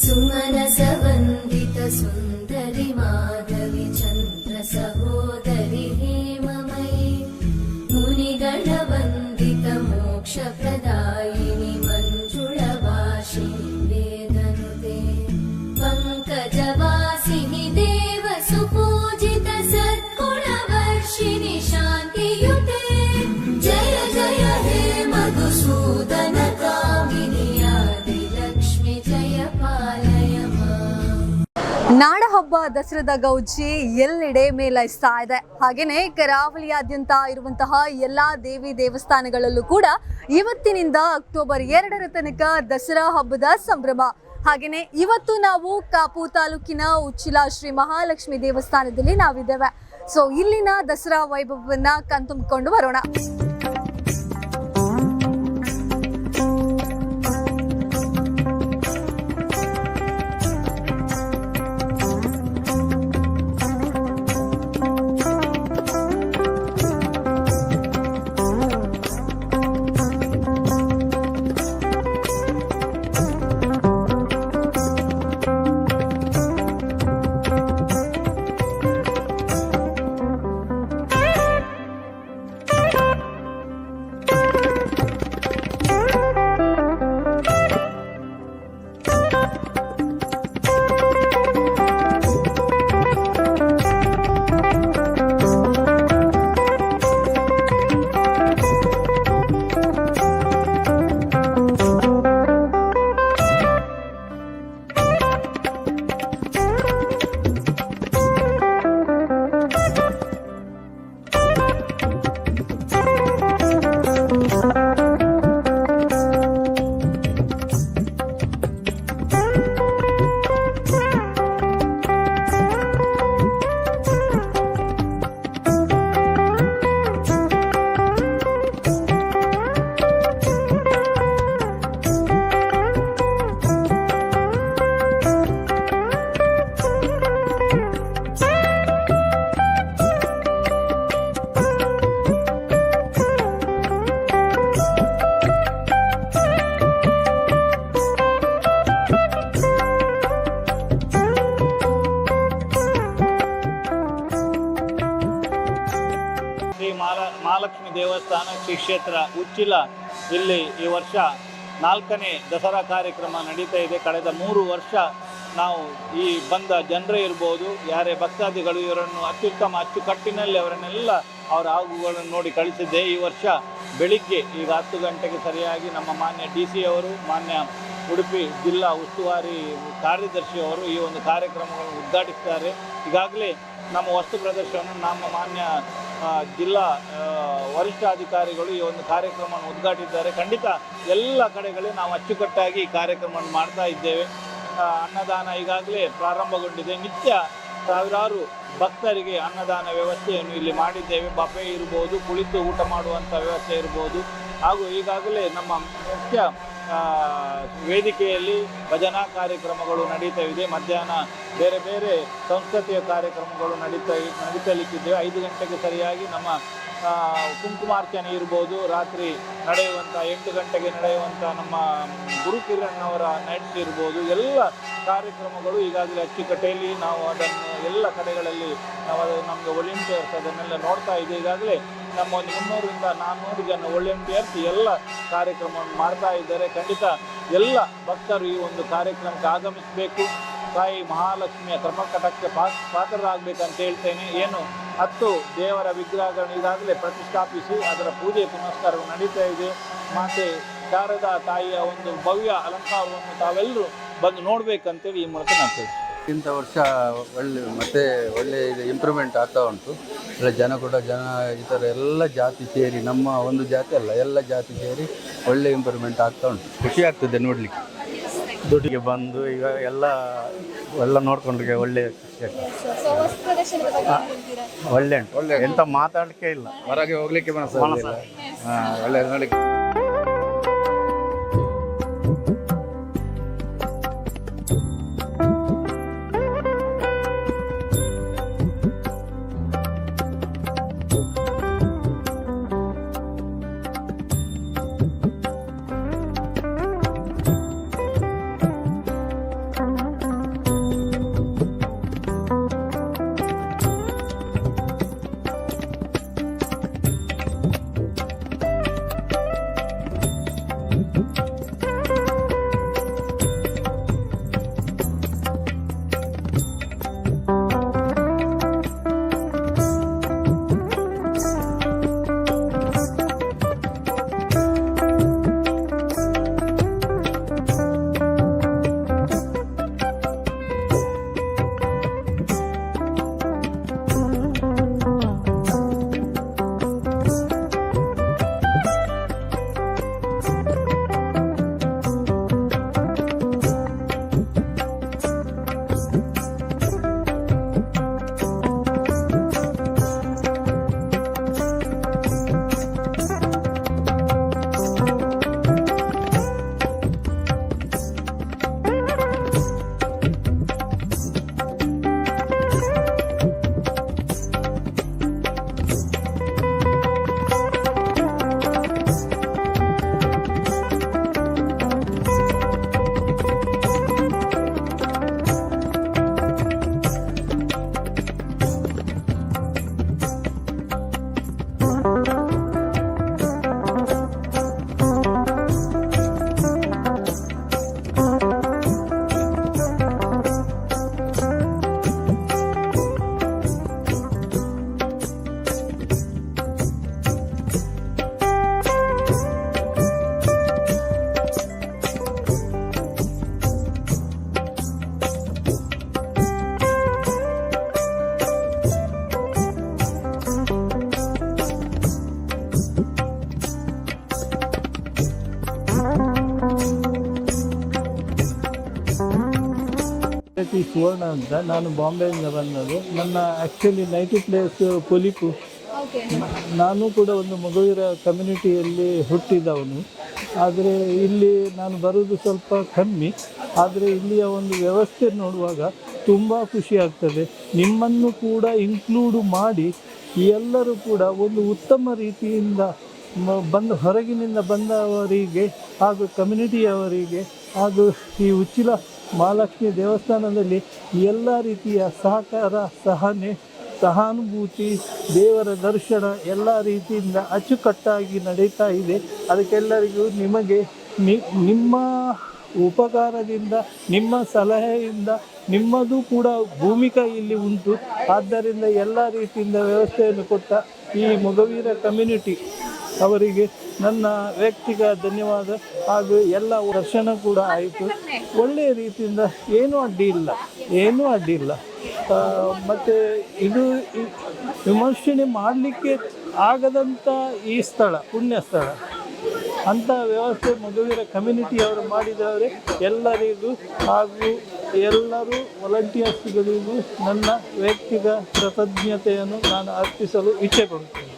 सुमनसवन्दित सुन्दरि माधवि चन्द्र सहोदरि हेममयि मुनिगणवन्दित मोक्षप्रदायिनि ನಾಡ ಹಬ್ಬ ದಸರಾದ ಗೌಜಿ ಎಲ್ಲೆಡೆ ಮೇಲೈಸ್ತಾ ಇದೆ ಹಾಗೆಯೇ ಕರಾವಳಿಯಾದ್ಯಂತ ಇರುವಂತಹ ಎಲ್ಲಾ ದೇವಿ ದೇವಸ್ಥಾನಗಳಲ್ಲೂ ಕೂಡ ಇವತ್ತಿನಿಂದ ಅಕ್ಟೋಬರ್ ಎರಡರ ತನಕ ದಸರಾ ಹಬ್ಬದ ಸಂಭ್ರಮ. ಹಾಗೆಯೇ ಇವತ್ತು ನಾವು ಕಾಪು ತಾಲೂಕಿನ ಉಚ್ಚಿಲ ಶ್ರೀ ಮಹಾಲಕ್ಷ್ಮಿ ದೇವಸ್ಥಾನದಲ್ಲಿ ನಾವಿದ್ದೇವೆ. ಸೊ ಇಲ್ಲಿನ ದಸರಾ ವೈಭವವನ್ನ ಕಣ್ತುಂಬಿಕೊಂಡು ಬರೋಣ. ಶ್ರೀ ಮಾಲ, ಮಹಾಲಕ್ಷ್ಮಿ ದೇವಸ್ಥಾನ ಶ್ರೀ ಕ್ಷೇತ್ರ ಉಚ್ಚಿಲ. ಇಲ್ಲಿ ಈ ವರ್ಷ ನಾಲ್ಕನೇ ದಸರಾ ಕಾರ್ಯಕ್ರಮ ನಡೀತಾ ಇದೆ. ಕಳೆದ ಮೂರು ವರ್ಷ ನಾವು ಈ ಬಂದ ಜನರೇ ಇರ್ಬೋದು, ಯಾರೇ ಭಕ್ತಾದಿಗಳು ಇವರನ್ನು ಅತ್ಯುತ್ತಮ ಅಚ್ಚುಕಟ್ಟಿನಲ್ಲಿ ಅವರನ್ನೆಲ್ಲ ಅವರ ಆಗುಗಳನ್ನು ನೋಡಿ ಕಳಿಸಿದ್ದೆ. ಈ ವರ್ಷ ಬೆಳಿಗ್ಗೆ ಈಗ ಹತ್ತು ಗಂಟೆಗೆ ಸರಿಯಾಗಿ ನಮ್ಮ ಮಾನ್ಯ ಡಿ ಸಿ ಅವರು, ಮಾನ್ಯ ಉಡುಪಿ ಜಿಲ್ಲಾ ಉಸ್ತುವಾರಿ ಕಾರ್ಯದರ್ಶಿಯವರು ಈ ಒಂದು ಕಾರ್ಯಕ್ರಮಗಳನ್ನು ಉದ್ಘಾಟಿಸ್ತಾರೆ. ಈಗಾಗಲೇ ನಮ್ಮ ವಸ್ತು ಪ್ರದರ್ಶನವನ್ನು ನಮ್ಮ ಮಾನ್ಯ ಜಿಲ್ಲಾ ವರಿಷ್ಠ ವರಿಷ್ಠಾಧಿಕಾರಿಗಳು ಈ ಒಂದು ಕಾರ್ಯಕ್ರಮವನ್ನು ಉದ್ಘಾಟಿಸಿದ್ದಾರೆ. ಖಂಡಿತ ಎಲ್ಲ ಕಡೆಗಳಲ್ಲಿ ನಾವು ಅಚ್ಚುಕಟ್ಟಾಗಿ ಈ ಕಾರ್ಯಕ್ರಮವನ್ನು ಮಾಡ್ತಾ ಇದ್ದೇವೆ. ಅನ್ನದಾನ ಈಗಾಗಲೇ ಪ್ರಾರಂಭಗೊಂಡಿದೆ. ನಿತ್ಯ ಸಾವಿರಾರು ಭಕ್ತರಿಗೆ ಅನ್ನದಾನ ವ್ಯವಸ್ಥೆಯನ್ನು ಇಲ್ಲಿ ಮಾಡಿದ್ದೇವೆ. ಬಫೆ ಇರ್ಬೋದು, ಕುಳಿತು ಊಟ ಮಾಡುವಂಥ ವ್ಯವಸ್ಥೆ ಇರ್ಬೋದು. ಹಾಗೂ ಈಗಾಗಲೇ ನಮ್ಮ ಮುಖ್ಯ ವೇದಿಕೆಯಲ್ಲಿ ಭಜನಾ ಕಾರ್ಯಕ್ರಮಗಳು ನಡೀತಾ ಇದೆ. ಮಧ್ಯಾಹ್ನ ಬೇರೆ ಬೇರೆ ಸಂಸ್ಕೃತಿಯ ಕಾರ್ಯಕ್ರಮಗಳು ನಡೀತಾ ನಡೀತಲಿಕ್ಕಿದ್ದೇವೆ. ಐದು ಗಂಟೆಗೆ ಸರಿಯಾಗಿ ನಮ್ಮ ಕುಂಕುಮಾರ್ಚನೆ ಇರ್ಬೋದು. ರಾತ್ರಿ ನಡೆಯುವಂಥ ಎಂಟು ಗಂಟೆಗೆ ನಡೆಯುವಂಥ ನಮ್ಮ ಗುರುಕಿರಣ್ಣವರ ನೈಟ್ಸ್ ಇರ್ಬೋದು. ಎಲ್ಲ ಕಾರ್ಯಕ್ರಮಗಳು ಈಗಾಗಲೇ ಅಚ್ಚುಕಟ್ಟೆಯಲ್ಲಿ ನಾವು ಅದನ್ನು ಎಲ್ಲ ಕಡೆಗಳಲ್ಲಿ ನಾವು ಅದು ನಮಗೆ ವಾಲಂಟಿಯರ್ಸ್ ಅದನ್ನೆಲ್ಲ ನೋಡ್ತಾ ಇದೆ ಈಗಾಗಲೇ ನಮ್ಮ ಒಂದು ಮುನ್ನೂರರಿಂದ ನಾನ್ನೂರು ಜನ ವಾಲಂಟಿಯರ್ಸ್ ಎಲ್ಲ ಕಾರ್ಯಕ್ರಮವನ್ನು ಮಾಡ್ತಾ ಇದ್ದಾರೆ. ಖಂಡಿತ ಎಲ್ಲ ಭಕ್ತರು ಈ ಒಂದು ಕಾರ್ಯಕ್ರಮಕ್ಕೆ ಆಗಮಿಸಬೇಕು. ತಾಯಿ ಮಹಾಲಕ್ಷ್ಮಿಯ ಕರ್ಮಕಟಕ್ಕೆ ಪಾತ್ರರಾಗಬೇಕಂತ ಹೇಳ್ತೇನೆ. ಏನು ಹತ್ತು ದೇವರ ವಿಗ್ರಹಗಳನ್ನು ಈಗಾಗಲೇ ಪ್ರತಿಷ್ಠಾಪಿಸಿ ಅದರ ಪೂಜೆ ಪುನಸ್ಕಾರವು ನಡೀತಾ ಇದೆ. ಮಾತೆ ಶಾರದಾ ತಾಯಿಯ ಒಂದು ಭವ್ಯ ಅಲಂಕಾರವನ್ನು ತಾವೆಲ್ಲರೂ ಬಂದು ನೋಡಬೇಕಂತೇಳಿ ಈ ಮೂಲಕ ನಾನು ಇಂಥ ವರ್ಷ ಒಳ್ಳೆ ಮತ್ತೆ ಒಳ್ಳೆ ಇದು ಇಂಪ್ರೂವ್ಮೆಂಟ್ ಆಗ್ತಾ ಉಂಟು. ಎಲ್ಲ ಜನ ಕೂಡ ಜನ ಈ ಥರ ಎಲ್ಲ ಜಾತಿ ಸೇರಿ ನಮ್ಮ ಒಂದು ಜಾತಿ ಅಲ್ಲ ಎಲ್ಲ ಜಾತಿ ಸೇರಿ ಒಳ್ಳೆ ಇಂಪ್ರೂವ್ಮೆಂಟ್ ಆಗ್ತಾ ಉಂಟು. ಖುಷಿ ಆಗ್ತದೆ ನೋಡಲಿಕ್ಕೆ. ದುಡ್ಡಿಗೆ ಬಂದು ಈಗ ಎಲ್ಲ ಎಲ್ಲ ನೋಡ್ಕೊಂಡ್ರೆ ಒಳ್ಳೆ ಖುಷಿ ಆಗ್ತದೆ. ಒಳ್ಳೆ ಉಂಟು. ಒಳ್ಳೆ ಎಂತ ಮಾತಾಡ್ಲಿಕ್ಕೆ ಇಲ್ಲ. ಹೊರಗೆ ಹೋಗ್ಲಿಕ್ಕೆ ಮನಸ್ಸು. ಒಳ್ಳೆ ನೋಡಲಿಕ್ಕೆ. ಟಿ ಸುವರ್ಣ ಅಂತ ನಾನು ಬಾಂಬೆಯಿಂದ ಬಂದದ್ದು. ನನ್ನ ಆ್ಯಕ್ಚುಲಿ ನೈಟಿ ಪ್ಲೇಸ್. ಪೊಲಿಪು ನಾನು ಕೂಡ ಒಂದು ಮಗುವಿರ ಕಮ್ಯುನಿಟಿಯಲ್ಲಿ ಹುಟ್ಟಿದವನು. ಆದರೆ ಇಲ್ಲಿ ನಾನು ಬರೋದು ಸ್ವಲ್ಪ ಕಮ್ಮಿ. ಆದರೆ ಇಲ್ಲಿಯ ಒಂದು ವ್ಯವಸ್ಥೆ ನೋಡುವಾಗ ತುಂಬ ಖುಷಿ ಆಗ್ತದೆ. ನಿಮ್ಮನ್ನು ಕೂಡ ಇನ್ಕ್ಲೂಡು ಮಾಡಿ ಎಲ್ಲರೂ ಕೂಡ ಒಂದು ಉತ್ತಮ ರೀತಿಯಿಂದ ಬಂದು ಹೊರಗಿನಿಂದ ಬಂದವರಿಗೆ ಹಾಗೂ ಕಮ್ಯುನಿಟಿಯವರಿಗೆ ಹಾಗೂ ಈ ಉಚ್ಚಿಲ ಮಹಾಲಕ್ಷ್ಮಿ ದೇವಸ್ಥಾನದಲ್ಲಿ ಎಲ್ಲ ರೀತಿಯ ಸಹಕಾರ, ಸಹನೆ, ಸಹಾನುಭೂತಿ, ದೇವರ ದರ್ಶನ ಎಲ್ಲ ರೀತಿಯಿಂದ ಅಚ್ಚುಕಟ್ಟಾಗಿ ನಡೀತಾ ಇದೆ. ಅದಕ್ಕೆಲ್ಲರಿಗೂ ನಿಮಗೆ ನಿಮ್ಮ ಉಪಕಾರದಿಂದ, ನಿಮ್ಮ ಸಲಹೆಯಿಂದ ನಿಮ್ಮದು ಕೂಡ ಭೂಮಿಕಾ ಇಲ್ಲಿ ಉಂಟು. ಆದ್ದರಿಂದ ಎಲ್ಲ ರೀತಿಯಿಂದ ವ್ಯವಸ್ಥೆಯನ್ನು ಕೊಟ್ಟ ಈ ಮೊಗವೀರ ಕಮ್ಯುನಿಟಿ ಅವರಿಗೆ ನನ್ನ ವ್ಯಕ್ತಿಗ ಧನ್ಯವಾದ ಹಾಗೂ ಎಲ್ಲ ದರ್ಶನ ಕೂಡ ಆಯಿತು. ಒಳ್ಳೆಯ ರೀತಿಯಿಂದ ಏನೂ ಅಡ್ಡಿ ಇಲ್ಲ, ಏನೂ ಅಡ್ಡಿ ಇಲ್ಲ. ಮತ್ತು ಇದು ವಿಮರ್ಶನೆ ಮಾಡಲಿಕ್ಕೆ ಆಗದಂಥ ಈ ಸ್ಥಳ ಪುಣ್ಯ ಸ್ಥಳ ಅಂಥ ವ್ಯವಸ್ಥೆ ಮಗುವಿನ ಕಮ್ಯುನಿಟಿಯವರು ಮಾಡಿದವರೇ ಎಲ್ಲರಿಗೂ ಹಾಗೂ ಎಲ್ಲರೂ ವಾಲಂಟಿಯರ್ಸ್ಗಳಿಗೂ ನನ್ನ ವೈಯಕ್ತಿಕ ಕೃತಜ್ಞತೆಯನ್ನು ನಾನು ಅರ್ಪಿಸಲು ಇಚ್ಛೆ ಪಡುತ್ತೇನೆ.